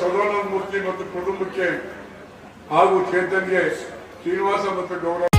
ಸದಾನಂದ ಮೂರ್ತಿ ಮತ್ತು ಕುಟುಂಬಕ್ಕೆ ಹಾಗೂ ಚೇತನ್ಗೆ ಶ್ರೀನಿವಾಸ ಮತ್ತು ಗೌರವ